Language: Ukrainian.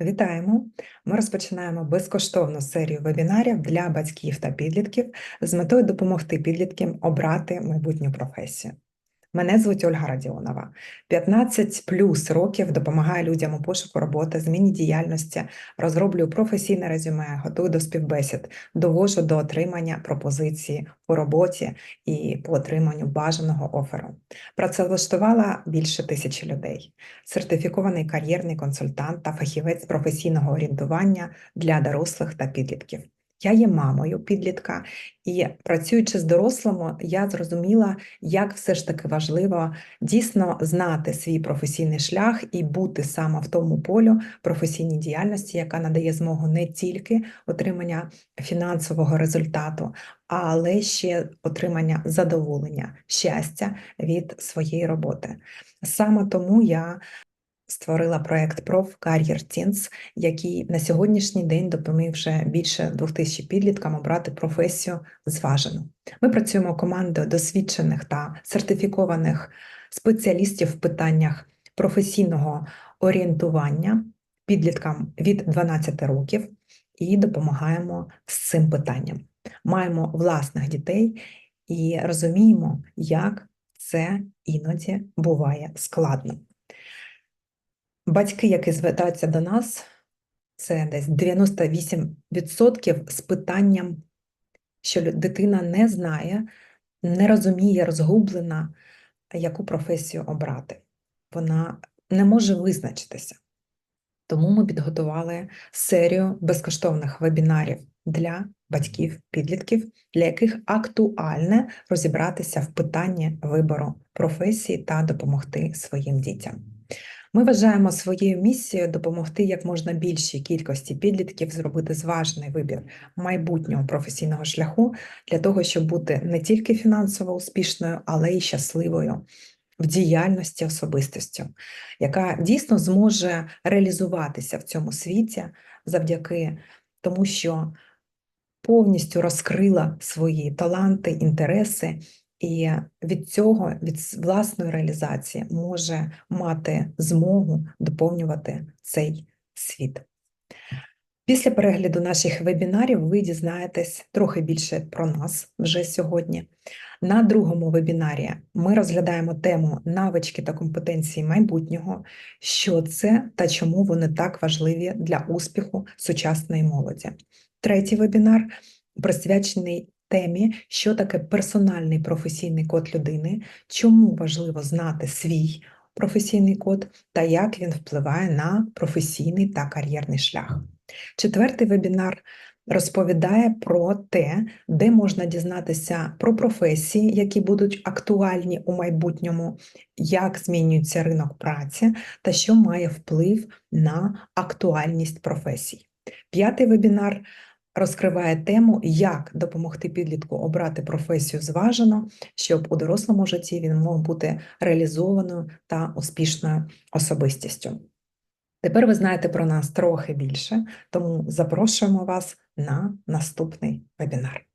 Вітаємо! Ми розпочинаємо безкоштовну серію вебінарів для батьків та підлітків з метою допомогти підліткам обрати майбутню професію. Мене звуть Ольга Радіонова. 15 плюс років допомагаю людям у пошуку роботи, зміні діяльності, розроблюю професійне резюме, готую до співбесід, довожу до отримання пропозиції по роботі і по отриманню бажаного оферу. Працевлаштувала більше тисячі людей сертифікований кар'єрний консультант та фахівець професійного орієнтування для дорослих та підлітків. Я є мамою підлітка, і працюючи з дорослими, я зрозуміла, як все ж таки важливо дійсно знати свій професійний шлях і бути саме в тому полю професійній діяльності, яка надає змогу не тільки отримання фінансового результату, але ще отримання задоволення, щастя від своєї роботи. Саме тому я створила проект Prof Career Teens, який на сьогоднішній день допоміг вже більше 2000 підліткам обрати професію зважену. Ми працюємо командою досвідчених та сертифікованих спеціалістів в питаннях професійного орієнтування підліткам від 12 років і допомагаємо з цим питанням. Маємо власних дітей і розуміємо, як це іноді буває складно. Батьки, які звертаються до нас, це десь 98% з питанням, що дитина не знає, не розуміє, розгублена, яку професію обрати. Вона не може визначитися. Тому ми підготували серію безкоштовних вебінарів для батьків, підлітків, для яких актуальне розібратися в питанні вибору професії та допомогти своїм дітям. Ми вважаємо своєю місією допомогти як можна більшій кількості підлітків зробити зважений вибір майбутнього професійного шляху для того, щоб бути не тільки фінансово успішною, але й щасливою в діяльності особистістю, яка дійсно зможе реалізуватися в цьому світі завдяки тому, що повністю розкрила свої таланти, інтереси і від цього, від власної реалізації, може мати змогу доповнювати цей світ. Після перегляду наших вебінарів ви дізнаєтесь трохи більше про нас вже сьогодні. На другому вебінарі ми розглядаємо тему навички та компетенції майбутнього, що це та чому вони так важливі для успіху сучасної молоді. Третій вебінар присвячений темі, що таке персональний професійний код людини, чому важливо знати свій професійний код та як він впливає на професійний та кар'єрний шлях. Четвертий вебінар розповідає про те, де можна дізнатися про професії, які будуть актуальні у майбутньому, як змінюється ринок праці та що має вплив на актуальність професій. П'ятий вебінар розкриває тему, як допомогти підлітку обрати професію зважено, щоб у дорослому житті він мог бути реалізованою та успішною особистістю. Тепер ви знаєте про нас трохи більше, тому запрошуємо вас на наступний вебінар.